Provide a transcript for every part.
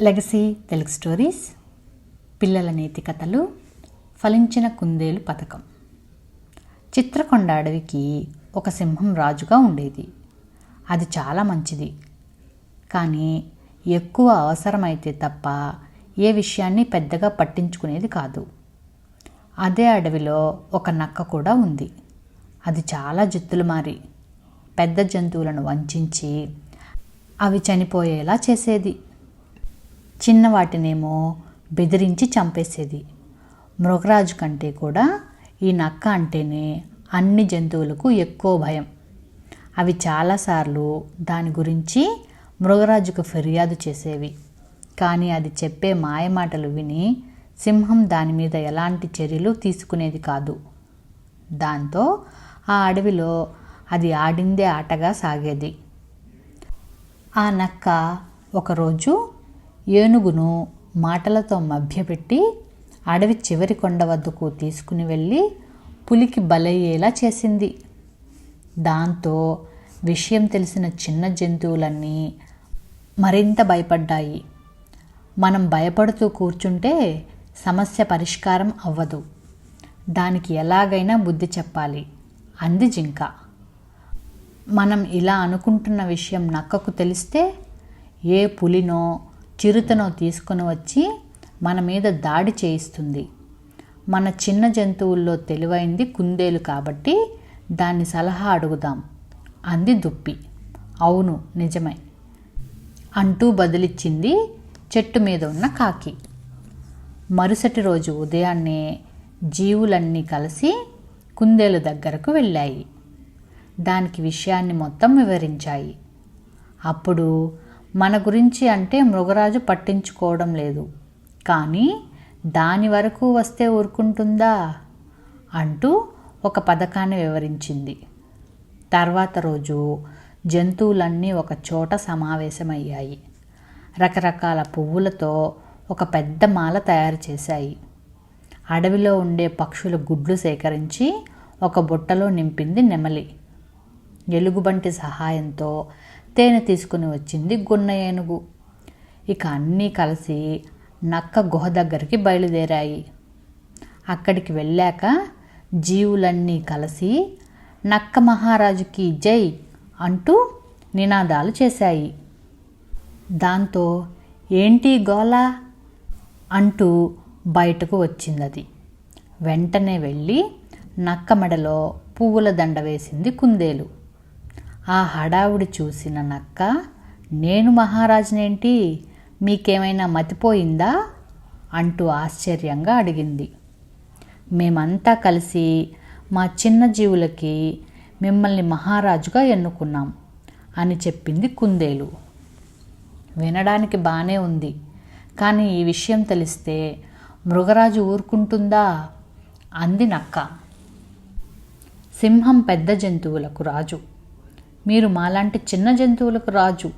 Legacy Telugu stories పిల్లల నేతి కథలు ఫలించిన కుందేలు పథకం. చిత్రకొండ అడవికి ఒక సింహం రాజుగా ఉండేది. అది చాలా మంచిది. కానీ ఎక్కువ అవసరమైతే తప్ప ఏ విషయాన్ని పెద్దగా పట్టించుకునేది కాదు. అదే అడవిలో ఒక నక్క కూడా ఉంది. అది చాలా జుత్తులు మారి పెద్ద జంతువులను వంచించి అవి చనిపోయేలా చేసేది. చిన్నవాటినేమో బెదిరించి చంపేసేది. మృగరాజు కంటే కూడా ఈ నక్క అంటేనే అన్ని జంతువులకు ఎక్కువ భయం. అవి చాలాసార్లు దాని గురించి మృగరాజుకు ఫిర్యాదు చేసేవి. కానీ అది చెప్పే మాయమాటలు విని సింహం దాని మీద ఎలాంటి చర్యలు తీసుకునేది కాదు. దాంతో ఆ అడవిలో అది ఆడిందే ఆటగా సాగేది. ఆ నక్క ఒకరోజు ఏనుగును మాటలతో మభ్యపెట్టి అడవి చివరి కొండ వద్దకు తీసుకుని వెళ్ళి పులికి బలయ్యేలా చేసింది. దాంతో విషయం తెలిసిన చిన్న జంతువులన్నీ మరింత భయపడ్డాయి. మనం భయపడుతూ కూర్చుంటే సమస్య పరిష్కారం అవ్వదు. దానికి ఎలాగైనా బుద్ధి చెప్పాలి. అంది జింక. మనం ఇలా అనుకుంటున్న విషయం నక్కకు తెలిస్తే ఏ పులినో చిరుతను తీసుకొని వచ్చి మన మీద దాడి చేయిస్తుంది. మన చిన్న జంతువుల్లో తెలివైంది కుందేలు కాబట్టి దాన్ని సలహా అడుగుదాం అంది దుప్పి. అవును నిజమే అంటూ బదిలిచ్చింది చెట్టు మీద ఉన్న కాకి. మరుసటి రోజు ఉదయాన్నే జీవులన్నీ కలిసి కుందేలు దగ్గరకు వెళ్ళాయి. దానికి విషయాన్ని మొత్తం వివరించాయి. అప్పుడు మన గురించి అంటే మృగరాజు పట్టించుకోవడం లేదు. కానీ దాని వరకు వస్తే ఊరుకుంటుందా? అంటూ ఒక పథకాన్ని వివరించింది. తర్వాత రోజు జంతువులన్నీ ఒక చోట సమావేశమయ్యాయి. రకరకాల పువ్వులతో ఒక పెద్ద మాల తయారు చేశాయి. అడవిలో ఉండే పక్షుల గుడ్లు సేకరించి ఒక బుట్టలో నింపింది నెమలి. ఎలుగుబంటి సహాయంతో తేనె తీసుకుని వచ్చింది గున్న ఏనుగు ఇక అన్నీ కలిసి నక్క గుహ దగ్గరికి బయలుదేరాయి. అక్కడికి వెళ్ళాక జీవులన్నీ కలిసి నక్క మహారాజుకి జై అంటూ నినాదాలు చేశాయి. దాంతో ఏంటి గోలా అంటూ బయటకు వచ్చింది అది వెంటనే వెళ్ళి నక్క మెడలో పువ్వుల దండ వేసింది కుందేలు. ఆ హడావుడి చూసిన నక్క నేను మహారాజునేంటి? మీకేమైనా మతిపోయిందా? అంటూ ఆశ్చర్యంగా అడిగింది. మేమంతా కలిసి మా చిన్న జీవులకి మిమ్మల్ని మహారాజుగా ఎన్నుకున్నాం అని చెప్పింది కుందేలు. వినడానికి బాగానే ఉంది. కానీ ఈ విషయం తెలిస్తే మృగరాజు ఊరుకుంటుందా? అంది నక్క. సింహం పెద్ద జంతువులకు రాజు. మీరు మాలాంటి చిన్న జంతువులకు రాజు.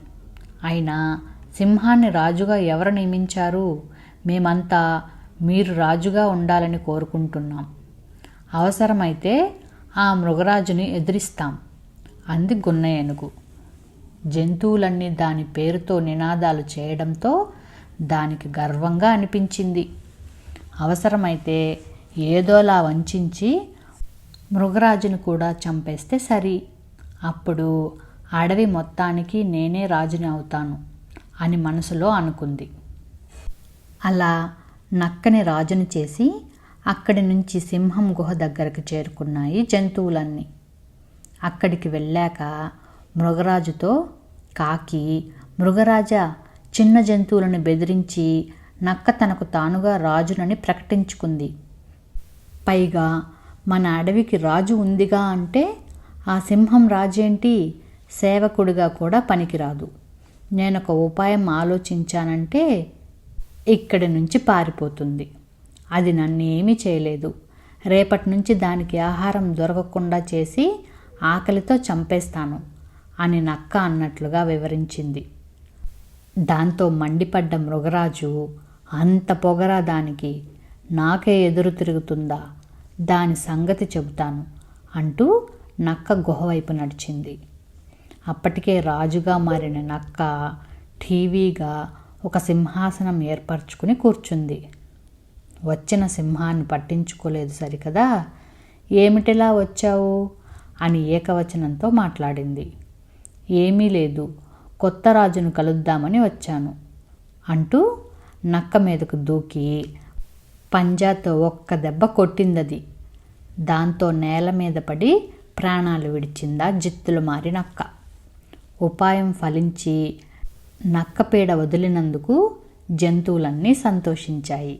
అయినా సింహాన్ని రాజుగా ఎవరు నియమించారు? మేమంతా మీరు రాజుగా ఉండాలని కోరుకుంటున్నాం. అవసరమైతే ఆ మృగరాజుని ఎదిరిస్తాం. అంది గున్న ఏనుగు జంతువులన్నీ దాని పేరుతో నినాదాలు చేయడంతో దానికి గర్వంగా అనిపించింది. అవసరమైతే ఏదోలా వంచి మృగరాజును కూడా చంపేస్తే సరి. అప్పుడు అడవి మొత్తానికి నేనే రాజుని అవుతాను అని మనసులో అనుకుంది. అలా నక్కని రాజుని చేసి అక్కడి నుంచి సింహం గుహ దగ్గరకు చేరుకున్నాయి జంతువులన్నీ. అక్కడికి వెళ్ళాక మృగరాజుతో కాకి మృగరాజా చిన్న జంతువులను బెదిరించి నక్క తనకు తానుగా రాజునని ప్రకటించుకుంది. పైగా మన అడవికి రాజు ఉందిగా అంటే ఆ సింహం రాజేంటి సేవకుడిగా కూడా పనికిరాదు. నేనొక ఉపాయం ఆలోచించానంటే ఇక్కడి నుంచి పారిపోతుంది. అది నన్ను ఏమీ చేయలేదు. రేపటి నుంచి దానికి ఆహారం దొరకకుండా చేసి ఆకలితో చంపేస్తాను అని నక్క అన్నట్లుగా వివరించింది. దాంతో మండిపడ్డ మృగరాజు అంత పొగరా దానికి నాకే ఎదురు తిరుగుతుందా? దాని సంగతి చెబుతాను అంటూ నక్క గుహ వైపు నడిచింది. అప్పటికే రాజుగా మారిన నక్క ఠీవీగా ఒక సింహాసనం ఏర్పరచుకుని కూర్చుంది. వచ్చిన సింహాన్ని పట్టించుకోలేదు సరికదా? ఏమిటిలా వచ్చావు? అని ఏకవచనంతో మాట్లాడింది. ఏమీ లేదు కొత్త రాజును కలుద్దామని వచ్చాను అంటూ నక్క మీదకు దూకి పంజాతో ఒక్క దెబ్బ కొట్టిందది. దాంతో నేల మీద పడి ప్రాణాలు విడిచిందా? జిత్తులు మారి నక్క. ఉపాయం ఫలించి నక్కపీడ వదిలినందుకు జంతువులన్నీ సంతోషించాయి.